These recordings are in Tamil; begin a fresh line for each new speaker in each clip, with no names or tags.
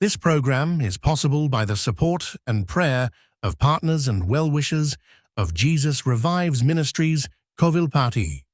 This program is possible by the support and prayer of partners and well wishers of Jesus Revives Ministries, Kovilpati.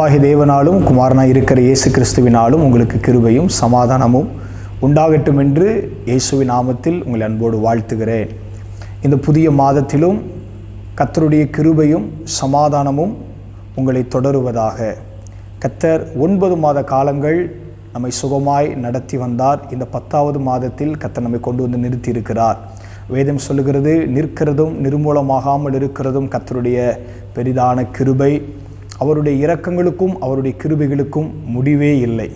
வாகி தேவனாலும் குமாரனாக இருக்கிற இயேசு கிறிஸ்துவினாலும் உங்களுக்கு கிருபையும் சமாதானமும் உண்டாகட்டும் என்று இயேசுவின் நாமத்தில் உங்களை அன்போடு வாழ்த்துகிறேன். இந்த புதிய மாதத்திலும் கத்தருடைய கிருபையும் சமாதானமும் உங்களை தொடருவதாக. கத்தர் ஒன்பது மாத காலங்கள் நம்மை சுகமாய் நடத்தி வந்தார். இந்த பத்தாவது மாதத்தில் கத்தர் நம்மை கொண்டு வந்து நிறுத்தி இருக்கிறார் வேதம் சொல்லுகிறது நிற்கிறதும் நிர்மூலமாகாமல் இருக்கிறதும் கத்தருடைய பெரிதான கிருபை. அவருடைய இரக்கங்களுக்கும் அவருடைய கிருபைகளுக்கும் முடிவே இல்லை.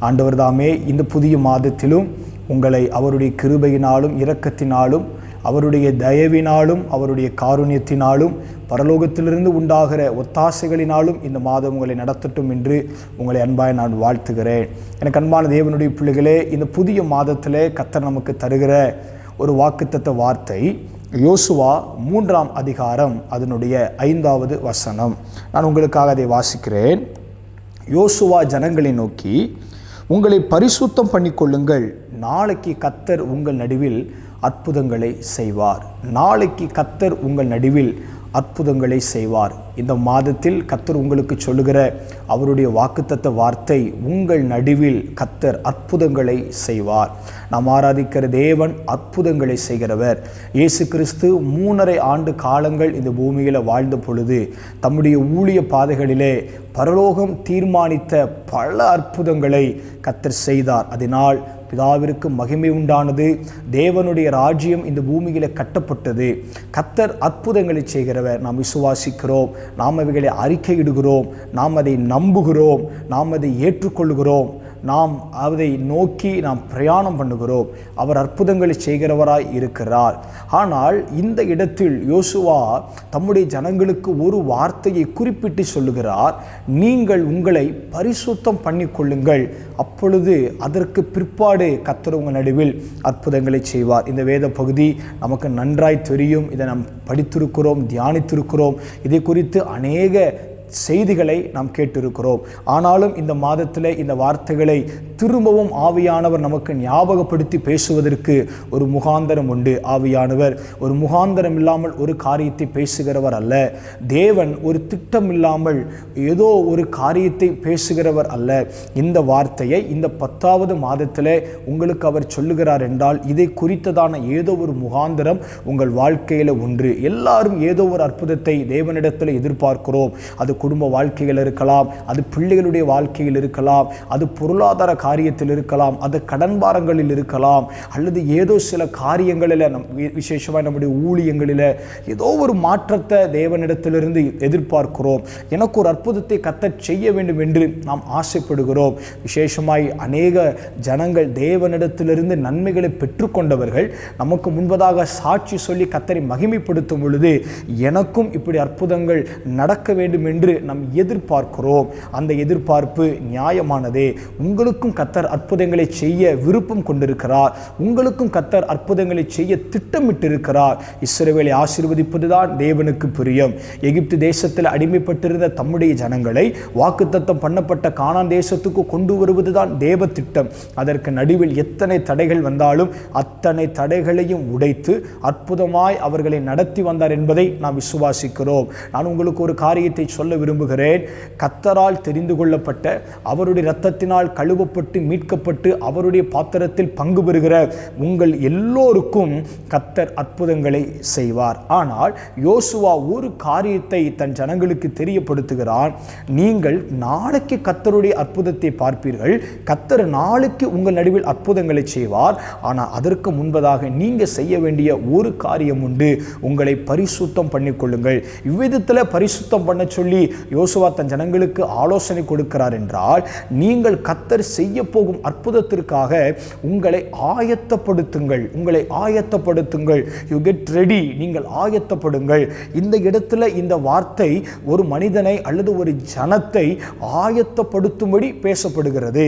ஆண்டவர் தாமே இந்த புதிய மாதத்திலும் உங்களை அவருடைய கிருபையினாலும் இரக்கத்தினாலும் அவருடைய தயவினாலும் அவருடைய காருண்யத்தினாலும் பரலோகத்திலிருந்து உண்டாகிற ஒத்தாசைகளினாலும் இந்த மாதம் உங்களை நடத்தட்டும் என்று உங்களை அன்பாய் நான் வாழ்த்துகிறேன். எனக்கு அன்பான தேவனுடைய பிள்ளைகளே இந்த புதிய மாதத்திலே கத்தர் நமக்கு தருகிற ஒரு வாக்குத்தத்த வார்த்தை யோசுவா மூன்றாம் அதிகாரம் அதனுடைய ஐந்தாவது வசனம். நான் உங்களுக்காக அதை வாசிக்கிறேன். யோசுவா ஜனங்களை நோக்கி உங்களை பரிசுத்தம் பண்ணிக்கொள்ளுங்கள். நாளைக்கு கத்தர் உங்கள் நடுவில் அற்புதங்களை செய்வார். நாளைக்கு கத்தர் உங்கள் நடுவில் அற்புதங்களை செய்வார். இந்த மாதத்தில் கத்தர் உங்களுக்கு சொல்லுகிற அவருடைய வாக்குத்தத்த வார்த்தை உங்கள் நடுவில் கத்தர் அற்புதங்களை செய்வார். நாம் ஆராதிக்கிற தேவன் அற்புதங்களை செய்கிறவர். இயேசு கிறிஸ்து மூணரை ஆண்டு காலங்கள் இந்த பூமியில் வாழ்ந்த பொழுது தம்முடைய ஊழிய பாதைகளிலே பரலோகம் தீர்மானித்த பல அற்புதங்களை கத்தர் செய்தார். அதனால் பிதாவிற்கு மகிமை உண்டானது. தேவனுடைய ராஜ்யம் இந்த பூமியில் கட்டப்பட்டது. கத்தர் அற்புதங்களை செய்கிறவர். நாம் விசுவாசிக்கிறோம். நாம் அவைகளை அறிக்கையிடுகிறோம். நாம் அதை நம்புகிறோம். நாம் அதை ஏற்றுக்கொள்கிறோம் நாம் அதை நோக்கி நாம் பிரயாணம் பண்ணுகிறோம். அவர் அற்புதங்களை செய்கிறவராய் இருக்கிறார். ஆனால் இந்த இடத்தில் யோசுவா தம்முடைய ஜனங்களுக்கு ஒரு வார்த்தையை குறிப்பிட்டு சொல்லுகிறார். நீங்கள் உங்களை பரிசுத்தம் பண்ணிக்கொள்ளுங்கள். அப்பொழுது அதற்கு பிற்பாடு கத்தரவங்க நடுவில் அற்புதங்களை செய்வார். இந்த வேத பகுதி நமக்கு நன்றாய் தெரியும். இதை நாம் படித்திருக்கிறோம் தியானித்திருக்கிறோம். இதை குறித்து அநேக செய்திகளை நாம் கேட்டிருக்கிறோம். ஆனாலும் இந்த மாதத்தில் இந்த வார்த்தைகளை திரும்பவும் ஆவியானவர் நமக்கு ஞாபகப்படுத்தி பேசுவதற்கு ஒரு முகாந்தரம் உண்டு. ஆவியானவர் ஒரு முகாந்தரம் இல்லாமல் ஒரு காரியத்தை பேசுகிறவர் அல்ல. தேவன் ஒரு திட்டம் இல்லாமல் ஏதோ ஒரு காரியத்தை பேசுகிறவர் அல்ல. இந்த வார்த்தையை இந்த பத்தாவது மாதத்தில் உங்களுக்கு அவர் சொல்லுகிறார் என்றால் இதை குறித்ததான ஏதோ ஒரு முகாந்தரம் உங்கள் வாழ்க்கையில் ஒன்று. எல்லாரும் ஏதோ ஒரு அற்புதத்தை தேவனிடத்தில் எதிர்பார்க்கிறோம். அது குடும்ப வாழ்க்கையில் இருக்கலாம் அது பிள்ளைகளுடைய வாழ்க்கையில் இருக்கலாம் அது பொருளாதார காரியத்தில் இருக்கலாம் அது கடன் பாரங்களில் இருக்கலாம் அல்லது ஏதோ சில காரியங்களில் நம் விசேஷமாக நம்முடைய ஊழியங்களில் ஏதோ ஒரு மாற்றத்தை தேவனிடத்திலிருந்து எதிர்பார்க்கிறோம். எனக்கு ஒரு அற்புதத்தை கத்த செய்ய வேண்டும் என்று நாம் ஆசைப்படுகிறோம். விசேஷமாய் அநேக ஜனங்கள் தேவனிடத்திலிருந்து நன்மைகளை பெற்றுக்கொண்டவர்கள் நமக்கு முன்பதாக சாட்சி சொல்லி கத்தரை மகிமைப்படுத்தும் பொழுது எனக்கும் இப்படி அற்புதங்கள் நடக்க வேண்டும் என்று நாம் எதிர்பார்க்கிறோம். அந்த எதிர்பார்ப்பு நியாயமானதே. உங்களுக்கும் கத்தர் அற்புதங்களை செய்ய விருப்பம் கொண்டிருக்கிறார். உங்களுக்கும் கத்தர் அற்புதங்களை செய்ய திட்டமிட்டிருக்கிறார். இஸ்ரவேலை ஆசீர்வதிப்பதுதான் தேவனுக்கு பிரியம். எகிப்து தேசத்தில் அடிமைப்பட்டிருந்த தம்முடைய ஜனங்களை வாக்குத்தத்தம் பண்ணப்பட்ட காணான் தேசத்துக்கு கொண்டு வருவதுதான் தேவ திட்டம். அதற்கு நடுவில் எத்தனை தடைகள் வந்தாலும் அத்தனை தடைகளையும் உடைத்து அற்புதமாய் அவர்களை நடத்தி வந்தார் என்பதை நாம் விசுவாசிக்கிறோம். நான் உங்களுக்கு ஒரு காரியத்தை சொல்ல விரும்புகிறேன். கத்தரால் தெரிந்து கொள்ளப்பட்ட அவருடைய இரத்தத்தினால் கழுவப்பட்டு மீட்கப்பட்டு அவருடைய பாத்திரத்தில் பங்கு பெறுகிற உங்கள் எல்லோருக்கும் கத்தர் அற்புதங்களை செய்வார். ஆனால் யோசுவா ஒரு காரியத்தை தன் ஜனங்களுக்கு தெரியப்படுத்துகிறான். நீங்கள் நாளைக்கு கத்தருடைய அற்புதத்தை பார்ப்பீர்கள். கத்தர் நாளைக்கு உங்கள் நடுவில் அற்புதங்களை செய்வார். ஆனால் அதற்கு முன்பதாக நீங்கள் செய்ய வேண்டிய ஒரு காரியம் உண்டு. உங்களை பரிசுத்தம் பண்ணிக்கொள்ளுங்கள். இவ்விதத்தில் பரிசுத்தம் பண்ண சொல்லி யோசுவா தன் ஜனங்களுக்கு ஆலோசனை கொடுக்கிறார் என்றால் நீங்கள் கத்தர் செய்ய போகும் அற்புதத்திற்காக உங்களை ஆயத்தப்படுத்துங்கள் உங்களை ஆயத்தப்படுத்துங்கள். யூ கெட் ரெடி நீங்கள் ஆயத்தப்படுங்கள். இந்த இடத்துல இந்த வார்த்தை ஒரு மனிதனை அல்லது ஒரு ஜனத்தை ஆயத்தப்படுத்தும்படி பேசப்படுகிறது.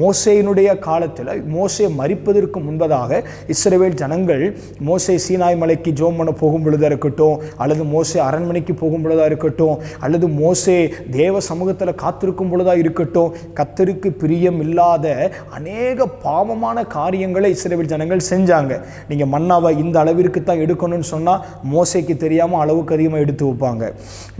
மோசையினுடைய காலத்தில் மோசே மறிப்பதற்கு முன்பதாக இஸ்ரேவேல் ஜனங்கள் மோசே சீனாய் மலைக்கு ஜோம் பண்ண போகும் பொழுதாக இருக்கட்டும் அல்லது மோசே அரண்மனைக்கு போகும் பொழுதாக இருக்கட்டும் அல்லது மோசே தேவ சமூகத்தில் காத்திருக்கும் பொழுதாக இருக்கட்டும் கத்தருக்கு பிரியம் இல்லாத அநேக பாவமான காரியங்களை இஸ்ரேல் ஜனங்கள் செஞ்சாங்க. நீங்கள் மன்னாவை இந்த அளவிற்கு தான் எடுக்கணும்னு சொன்னால் மோசைக்கு தெரியாமல் அளவுக்கு அதிகமாக எடுத்து வைப்பாங்க.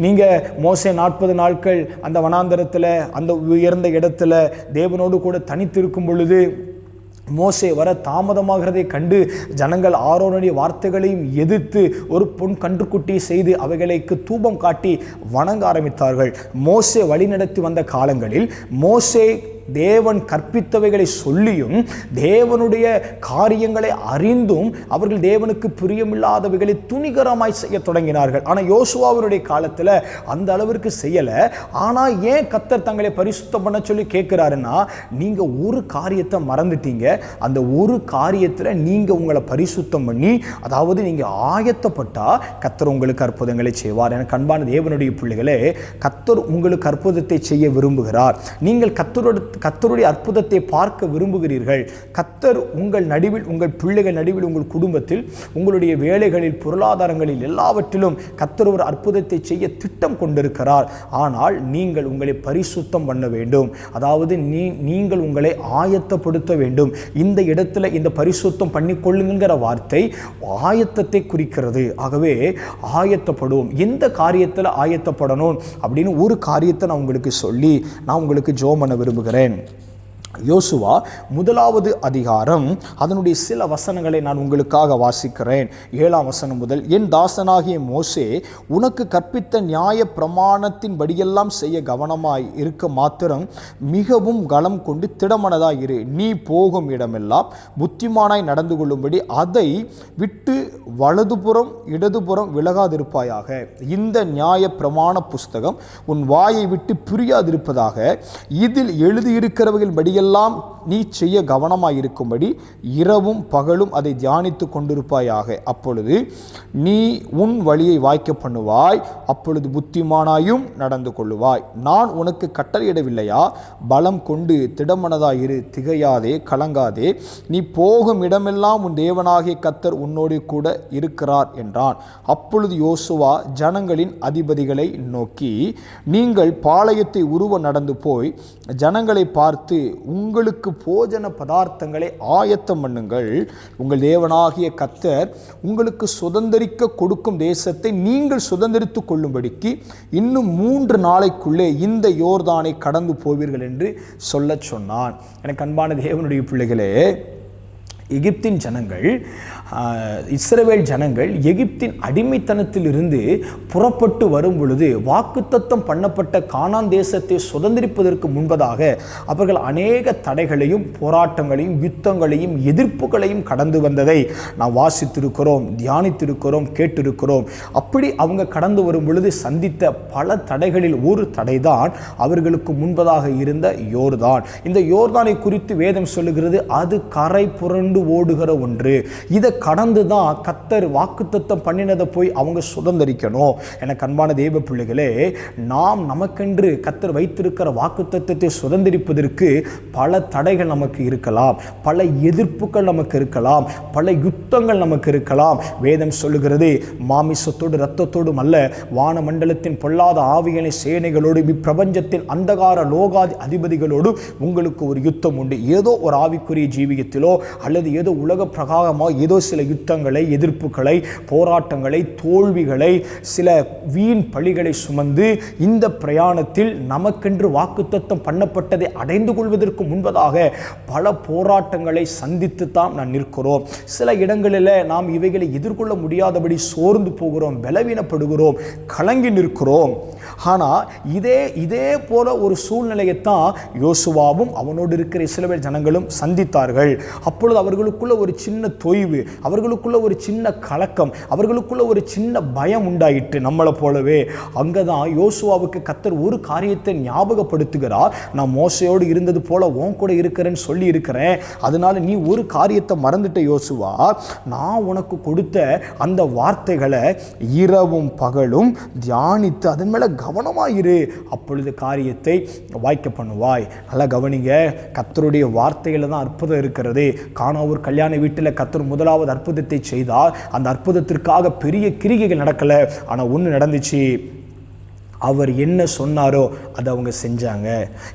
நீங்கள் மோசே நாற்பது நாட்கள் அந்த வனாந்தரத்தில் அந்த உயர்ந்த இடத்துல தேவனோடு கூட தனித்திருக்கும் பொழுது மோசே வர தாமதமாகிறதை கண்டு ஜனங்கள் ஆரோனுடைய வார்த்தைகளையும் எதிர்த்து ஒரு பொன் கன்றுக்குட்டி செய்து அவைகளுக்கு தூபம் காட்டி வணங்க ஆரம்பித்தார்கள். மோசே வழிநடத்தி வந்த காலங்களில் மோசே தேவன் கற்பித்தவைகளை சொல்லியும் தேவனுடைய காரியங்களை அறிந்தும் அவர்கள் தேவனுக்கு பிரியமில்லாதவைகளை துணிகரமாய் செய்ய தொடங்கினார்கள். ஆனால் யோசுவாவினுடைய காலத்தில் அந்த அளவிற்கு செய்யலை. ஆனால் ஏன் கத்தர் தங்களை பரிசுத்தம் பண்ண சொல்லி கேட்குறாருன்னா நீங்கள் ஒரு காரியத்தை மறந்துட்டீங்க. அந்த ஒரு காரியத்தில் நீங்கள் உங்களை பரிசுத்தம் பண்ணி அதாவது நீங்கள் ஆயத்தப்பட்டால் கத்தர் உங்களுக்கு அற்புதங்களை செய்வார். என கண்பான தேவனுடைய பிள்ளைகளே கத்தர் உங்களுக்கு அற்புதத்தை செய்ய விரும்புகிறார். நீங்கள் கத்தரோட கத்தருடைய அற்புதத்தை பார்க்க விரும்புகிறீர்கள். கத்தர் உங்கள் நடுவில் உங்கள் பிள்ளைகள் நடுவில் உங்கள் குடும்பத்தில் உங்களுடைய வேலைகளில் பொருளாதாரங்களில் எல்லாவற்றிலும் கத்தர் ஒரு அற்புதத்தை செய்ய திட்டம் கொண்டிருக்கிறார். ஆனால் நீங்கள் உங்களை பரிசுத்தம் பண்ண வேண்டும். அதாவது நீ நீங்கள் உங்களை ஆயத்தப்படுத்த வேண்டும். இந்த இடத்துல இந்த பரிசுத்தம் பண்ணிக்கொள்ளுங்கிற வார்த்தை ஆயத்தத்தை குறிக்கிறது. ஆகவே ஆயத்தப்படுவோம். எந்த காரியத்தில் ஆயத்தப்படணும் அப்படின்னு ஒரு காரியத்தை நான் உங்களுக்கு சொல்லி நான் உங்களுக்கு ஜோம் பண்ண விரும்புகிறேன். করেন யோசுவா முதலாவது அதிகாரம். அதனுடைய சில வசனங்களை நான் உங்களுக்காக வாசிக்கிறேன். ஏழாம் வசனம் முதல் என் தாசனாகிய மோசே உனக்கு கற்பித்த நியாய பிரமாணத்தின் படியெல்லாம் செய்ய கவனமாய் இருக்க மாத்திரம் மிகவும் கலம் கொண்டு திடமனதாய் இரு. நீ போகும் இடமெல்லாம் புத்திமானாய் நடந்து கொள்ளும்படி அதை விட்டு வலதுபுறம் இடதுபுறம் விலகாதிருப்பாயாக. இந்த நியாய பிரமாண புஸ்தகம் உன் வாயை விட்டு பிரியாதிருப்பதாக இதில் எழுதியிருக்கிறவர்கள் படியெல்லாம் நீ செய்ய கவனமாயிருக்கும்படி இரவும் பகலும் அதை தியானித்து கொண்டிருப்பாயாக. அப்பொழுது நீ உன் வழியை வாய்க்க பண்ணுவாய் அப்பொழுது புத்திமானாயும் நடந்து கொள்ளுவாய். நான் உனக்கு கட்டளையிடவில்லையா? பலம் கொண்டு திடமனதாயிரு திகையாதே கலங்காதே. நீ போகும் இடமெல்லாம் உன் தேவனாகிய கத்தர் உன்னோடு கூட இருக்கிறார் என்றான். அப்பொழுது யோசுவா ஜனங்களின் அதிபதிகளை நோக்கி நீங்கள் பாளையத்தை உருவ நடந்து போய் ஜனங்களை பார்த்து உங்களுக்கு போஜன பதார்த்தங்களை ஆயத்தம் பண்ணுங்கள். உங்கள் தேவனாகிய கத்தர் உங்களுக்கு சுதந்திரிக்க கொடுக்கும் தேசத்தை நீங்கள் சுதந்திரித்து கொள்ளும்படிக்கு இன்னும் மூன்று நாளைக்குள்ளே இந்த யோர்தானை கடந்து போவீர்கள் என்று சொல்லச் சொன்னான். எனக்கு அன்பான தேவனுடைய பிள்ளைகளே எகிப்தின் ஜனங்கள் இஸ்ரவேல் ஜனங்கள் எகிப்தின் அடிமைத்தனத்திலிருந்து புறப்பட்டு வரும் பொழுது வாக்குத்தத்தம் பண்ணப்பட்ட கானான் தேசத்தை சுதந்திரிப்பதற்கு முன்பதாக அவர்கள் அநேக தடைகளையும் போராட்டங்களையும் யுத்தங்களையும் எதிர்ப்புகளையும் கடந்து வந்ததை நாம் வாசித்திருக்கிறோம் தியானித்திருக்கிறோம் கேட்டிருக்கிறோம். அப்படி அவங்க கடந்து வரும் பொழுது சந்தித்த பல தடைகளில் ஒரு தடைதான் அவர்களுக்கு முன்பதாக இருந்த யோர்தான். இந்த யோர்தானை குறித்து வேதம் சொல்லுகிறது அது கரை புரண்டு ஓடுகிற ஒன்று. இதை கடந்து தான் கத்தர் வாக்குத்தத்தம் பண்ணினதை போய் அவங்க சுதந்திரிக்கணும். எனக்கு அன்பான தெய்வ பிள்ளைகளே நாம் நமக்கென்று கத்தர் வைத்திருக்கிற வாக்குத்தத்தை சுதந்திரிப்பதற்கு பல தடைகள் நமக்கு இருக்கலாம். பல எதிர்ப்புகள் நமக்கு இருக்கலாம். பல யுத்தங்கள் நமக்கு இருக்கலாம். வேதம் சொல்லுகிறது மாமிசத்தோடு இரத்தத்தோடும் அல்ல வானமண்டலத்தின் பொல்லாத ஆவியனை சேனைகளோடு இப்பிரபஞ்சத்தின் அந்தகார லோகாதி அதிபதிகளோடு உங்களுக்கு ஒரு யுத்தம் உண்டு. ஏதோ ஒரு ஆவிக்குரிய ஜீவியத்திலோ அல்லது ஏதோ உலக பிரகாரமோ ஏதோ சில யுத்தங்களை எதிர்ப்புகளை போராட்டங்களை தோல்விகளை சில வீண் பழிகளை சுமந்து இந்த பிரயாணத்தில் நமக்கென்று வாக்குத்தத்தம் பண்ணப்பட்டதை அடைந்து கொள்வதற்கு முன்பதாக பல போராட்டங்களை சந்தித்து தான் நான் நிற்கிறோம். சில இடங்களில் நாம் இவைகளை எதிர்கொள்ள முடியாதபடி சோர்ந்து போகிறோம் பலவீனப்படுகிறோம் கலங்கி நிற்கிறோம். ஆனால் இதே இதே போல ஒரு சூழ்நிலையைத்தான் யோசுவாவும் அவனோடு இருக்கிற இஸ்ரவேல் ஜனங்களும் சந்தித்தார்கள். அப்பொழுது அவர்களுக்குள்ள ஒரு சின்ன தொய்வு அவர்களுக்குள்ள ஒரு சின்ன கலக்கம் அவர்களுக்குள்ள ஒரு சின்ன பயம் உண்டாயிட்டு நம்மளை போலவே. அங்கே தான் யோசுவாவுக்கு கத்தர் ஒரு காரியத்தை ஞாபகப்படுத்துகிறார். நான் மோசையோடு இருந்தது போல உன் கூட இருக்கிறேன்னு சொல்லி இருக்கிறேன் அதனால நீ ஒரு காரியத்தை மறந்துட்ட யோசுவா. நான் உனக்கு கொடுத்த அந்த வார்த்தைகளை இரவும் பகலும் தியானித்து அதன் மேலே கவனமாயிரு அப்பொழுது காரியத்தை வாய்க்க பண்ணுவாய். நல்லா கவனிங்க. கத்தருடைய வார்த்தையில் தான் அற்புதம் இருக்கிறது. காணாவூர் கல்யாண வீட்டில் கத்தர் முதலாவது அற்புதத்தை செய்தார் அந்த அற்புதத்திற்காக பெரிய கிரிகைகள் நடக்கலை. ஆனால் ஒன்று நடந்துச்சு. அவர் என்ன சொன்னாரோ அதை அவங்க செஞ்சாங்க.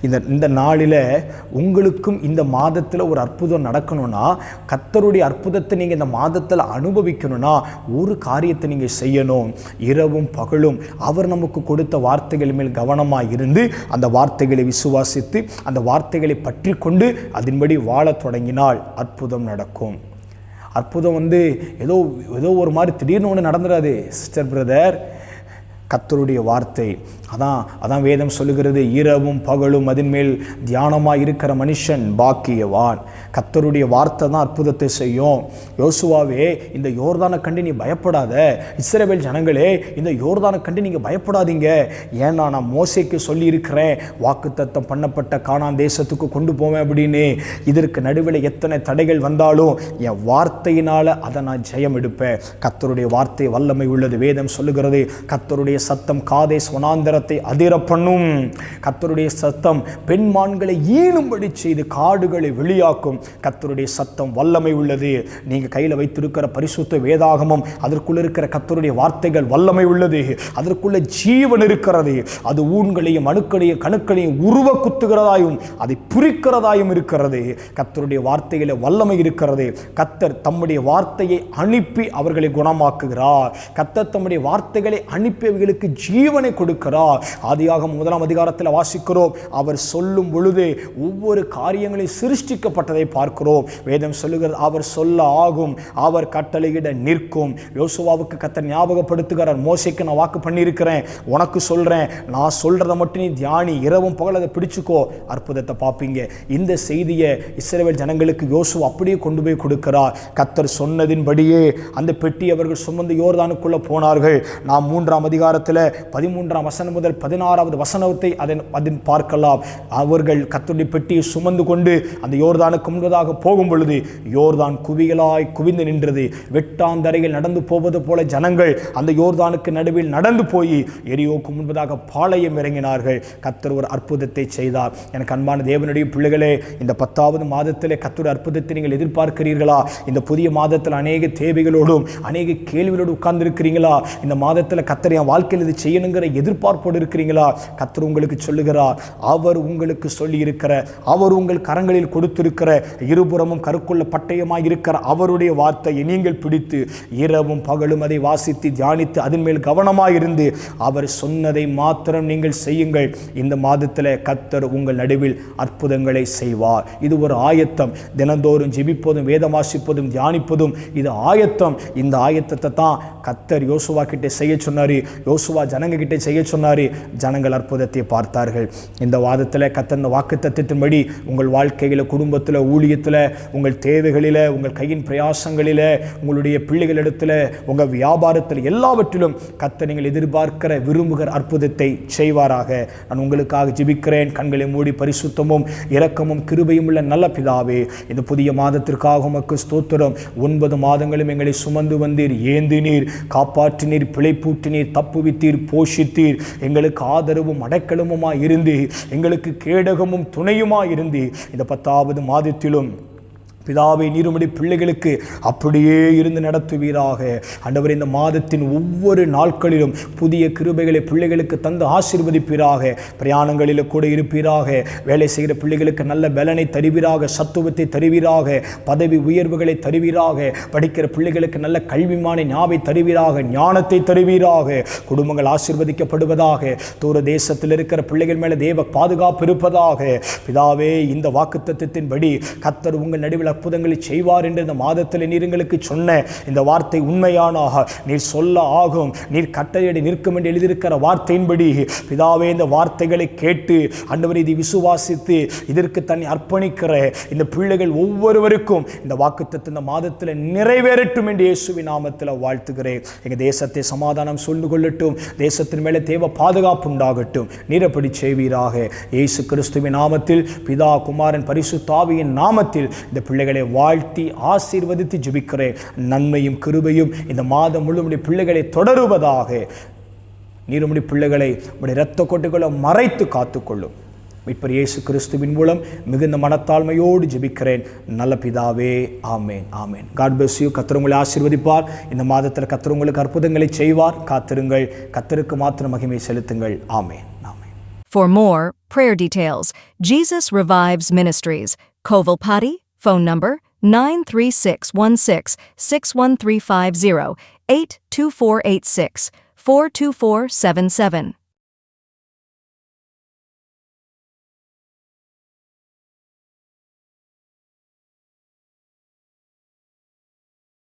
இந்த இந்த நாளில் உங்களுக்கும் இந்த மாதத்தில் ஒரு அற்புதம் நடக்கணும்னா கத்தருடைய அற்புதத்தை நீங்கள் இந்த மாதத்தில் அனுபவிக்கணும்னா ஒரு காரியத்தை நீங்கள் செய்யணும். இரவும் பகலும் அவர் நமக்கு கொடுத்த வார்த்தைகள் மேல் கவனமாக இருந்து அந்த வார்த்தைகளை விசுவாசித்து அந்த வார்த்தைகளை பற்றி கொண்டு அதன்படி வாழத் தொடங்கினால் அற்புதம் நடக்கும். அற்புதம் வந்து ஏதோ ஏதோ ஒரு மாதிரி திடீர்னு ஒன்று நடந்துடாது சிஸ்டர் பிரதர் கத்தருடைய வார்த்தை. அதான் அதான் வேதம் சொல்லுகிறது இரவும் பகலும் அதன் மேல் தியானமாக இருக்கிற மனுஷன் பாக்கியவான். கத்தருடைய வார்த்தை தான் அற்புதத்தை செய்யும். யோசுவாவே இந்த யோர்தானை கண்டு நீ பயப்படாத. இஸ்ரவேல் ஜனங்களே இந்த யோர்தானை கண்டு நீங்கள் பயப்படாதீங்க. ஏன்னா நான் மோசைக்கு சொல்லியிருக்கிறேன். வாக்குத்தத்தம் பண்ணப்பட்ட கானான் தேசத்துக்கு கொண்டு போவேன் அப்படின்னு. இதற்கு நடுவில் எத்தனை தடைகள் வந்தாலும் என் வார்த்தையினால் அதை நான் ஜெயம் எடுப்பேன் கத்தருடைய வார்த்தை வல்லமை உள்ளது. வேதம் சொல்லுகிறது கத்தருடைய சத்தம் காதே சுனாந்தரத்தை அதிர பண்ணும் கத்தருடைய சத்தம் பெண்மான்களை ஈனும்படி செய்து காடுகளை வெளியாக்கும். கத்தருடைய சத்தம் வல்லமை உள்ளது. நீங்கள் கையில் வைத்திருக்கிற பரிசுத்த வேதாகமம் அதற்குள்ளே இருக்கிற கத்தருடைய வார்த்தைகள் வல்லமை உள்ளது. அதற்குள்ள ஜீவன் இருக்கிறது. அது ஊன்களையும் அணுக்களையும் கணுக்களையும் உருவ குத்துகிறதாயும் அதை புரிக்கிறதாயும் இருக்கிறது. கத்தருடைய வார்த்தைகளை வல்லமை இருக்கிறது. கத்தர் தம்முடைய வார்த்தையை அனுப்பி அவர்களை குணமாக்குகிறார். கத்தர் தம்முடைய வார்த்தைகளை அனுப்பி அவர்களுக்கு ஜீவனை கொடுக்கிறார். ஆதியாக முதலாம் அதிகாரத்தில் வாசிக்கிறோம். அவர் சொல்லும் பொழுது ஒவ்வொரு காரியங்களையும் சிருஷ்டிக்கப்பட்டதை பார்க்கிறோம். வேதம் சொல்லுகிறது அவர் சொல்ல ஆகும் அவர் கட்டளையிட நிற்கும். யோசுவாவுக்கு கத்தர் ஞாபகப்படுத்துகிறார் மோசைக்கு நான் வாக்கு பண்ணியிருக்கிறேன் உனக்கு சொல்றேன் நான் சொல்றதை மட்டும் நீ தியானி இரவும் பகல் அதை பிடிச்சுக்கோ. அற்புதத்தை பார்ப்பீங்க. இந்த செய்தியை இஸ்ரவேல் ஜனங்களுக்கு யோசு அப்படியே கொண்டு போய் கொடுக்கிறார். கத்தர் சொன்னதின்படியே அந்த பெட்டி அவர்கள் சுமந்து யோர்தானுக்குள்ள போனார்கள். நாம் மூன்றாம் அதிகாரத்தில் பதிமூன்றாம் வசனம் முதல் பதினாறாவது வசனத்தை அதன் அதன் பார்க்கலாம். அவர்கள் கத்தருடைய பெட்டியை சுமந்து கொண்டு அந்த யோர்தானுக்கு முன்பதாக போகும் பொழுது யோர்தான் குவிகளாய் குவிந்து நின்றது. வெட்டாந்தரையில் நடந்து போவது போல ஜனங்கள் அந்த யோர்தானுக்கு நடுவில் நடந்து போய் எரியோக்கு முன்பதாக பாளையம் இறங்கினார்கள். கத்தர் ஒரு அற்புதத்தை செய்தார். எனக்கு அன்பான தேவனுடைய பிள்ளைகளே இந்த பத்தாவது மாதத்திலே கத்தர் அற்புதத்தை நீங்கள் எதிர்பார்க்கிறீர்களா? இந்த புதிய மாதத்தில் அநேக தேவைகளோடும் அநேக கேள்விகளோடு உட்கார்ந்து இருக்கிறீங்களா இந்த மாதத்தில் கத்தர் என் வாழ்க்கையில் இது செய்யணுங்கிற எதிர்பார்ப்போடு இருக்கிறீங்களா? கத்தர் உங்களுக்கு சொல்லுகிறார் அவர் உங்களுக்கு சொல்லி இருக்கிற அவர் உங்கள் கரங்களில் கொடுத்திருக்கிற இருபுறமும் கருக்குள்ள பட்டயமாக இருக்கிற அவருடைய வார்த்தையை நீங்கள் பிடித்து இரவும் பகலும் அதை வாசித்து தியானித்து அதன் மேல் கவனமாக இருந்து அவர் சொன்னதை மாத்திரம் நீங்கள் செய்யுங்கள். இந்த மாதத்தில் கத்தர் உங்கள் நடுவில் அற்புதங்களை செய்வார். இது ஒரு ஆயத்தம். தினந்தோறும் ஜெபிப்பதும் வேதம் வாசிப்பதும் தியானிப்பதும் இது ஆயத்தம். இந்த ஆயத்தத்தை தான் கத்தர் யோசுவா கிட்டே செய்ய சொன்னார். யோசுவா ஜனங்க கிட்டே செய்ய சொன்னார் ஜனங்கள் அற்புதத்தை பார்த்தார்கள். இந்த வாதத்தில் கத்தந்த வாக்கு தத்துவத்தின்படி உங்கள் வாழ்க்கையில் குடும்பத்தில் ஊழியத்தில் உங்கள் தேவைகளில் உங்கள் கையின் பிரயாசங்களில் உங்களுடைய பிள்ளைகளிடத்தில் உங்கள் வியாபாரத்தில் எல்லாவற்றிலும் கத்தை நீங்கள் எதிர்பார்க்கிற விரும்புகிற அற்புதத்தை செய்வாராக. நான் உங்களுக்காக ஜிபிக்கிறேன். கண்களை மூடி பரிசுத்தமும் இரக்கமும் கிருபையும் உள்ள நல்ல பிதாவே இந்த புதிய மாதத்திற்காக உமக்கு ஸ்தோத்திரம். ஒன்பது மாதங்களும் எங்களை சுமந்து வந்தீர். ஏந்தினீர் காப்பாற்றினீர் பிழைப்பூட்டினீர் தப்புவித்தீர் போஷித்தீர். எங்களுக்கு ஆதரவும் அடைக்கலமுமாய் இருந்து எங்களுக்கு கேடகமும் துணையுமா இருந்து இந்த பத்தாவது மாதத்திலும் பிதாவை நீருமடி பிள்ளைகளுக்கு அப்படியே இருந்து நடத்துவீராக. ஆண்டவர் இந்த மாதத்தின் ஒவ்வொரு நாட்களிலும் புதிய கிருபைகளை பிள்ளைகளுக்கு தந்து ஆசீர்வதிப்பீராக. பிரயாணங்களில் கூட இருப்பீராக. வேலை செய்கிற பிள்ளைகளுக்கு நல்ல பலனை தருவீராக சத்துவத்தை தருவீராக பதவி உயர்வுகளை தருவீராக. படிக்கிற பிள்ளைகளுக்கு நல்ல கல்விமான ஞாபை தருவீராக ஞானத்தை தருவீராக. குடும்பங்கள் ஆசீர்வதிக்கப்படுவதாக. தூர தேசத்தில் இருக்கிற பிள்ளைகள் மேலே தேவ பாதுகாப்பு இருப்பதாக. பிதாவே இந்த வாக்குத்தத்தின்படி கத்தர் உங்கள் நடுவில் அற்புதங்களை செய்வார் என்று இந்த மாதத்தில் நீர் எங்களுக்கு சொன்ன இந்த வார்த்தை உண்மையானாக. நீர் சொல்ல ஆகும். நீர் கட்டளையடி நிற்கும் என்று எழுதியிருக்கிற வார்த்தையின்படி பிதாவே இந்த வார்த்தைகளை கேட்டு ஆண்டவர் இதை விசுவாசித்து இதற்கு தன்னை அர்ப்பணிக்கிற இந்த பிள்ளைகள் ஒவ்வொருவருக்கும் இந்த வாக்குத்தத்தை இந்த மாதத்தில் நிறைவேறட்டும் என்று இயேசுவின் நாமத்தில் வாழ்த்துகிறேன். எங்கள் தேசத்தை சமாதானம் சொல்ந்து கொள்ளட்டும். தேசத்தின் மேலே தேவ பாதுகாப்பு உண்டாகட்டும். நீரப்படி செய்வீராக. இயேசு கிறிஸ்துவின் நாமத்தில் பிதா குமாரன் பரிசு தாவியின் நாமத்தில் இந்த பிள்ளை பிள்ளைகளை வாழ்த்தி ஆசீர்வதித்து ஜுபிக்கிறேன் நன்மையும் கிருபையும் இந்த மாதம் முழுவதும் பிள்ளைகளை தொடருவதாக. நீருமுடி பிள்ளைகளை உடைய இரத்த கொட்டுகளை மறைத்து காத்துக்கொள்ளும். மீட்பர் இயேசு கிறிஸ்துவின் மூலம் மிகுந்த மனத்தாழ்மையோடு ஜெபிக்கிறேன். நல்ல பிதாவே ஆமேன் ஆமேன். காட் பிளஸ் யூ கர்த்தர் உங்களை ஆசீர்வதிப்பார். இந்த மாதத்தில் கர்த்தர் அற்புதங்களை செய்வார். காத்திருங்கள். கத்தருக்கு மாத்திரம் மகிமை செலுத்துங்கள். ஆமேன் ஆமேன்.
For more prayer details, Jesus Revives Ministries, Kovalpati, Phone number 93616-61350-82486-42477.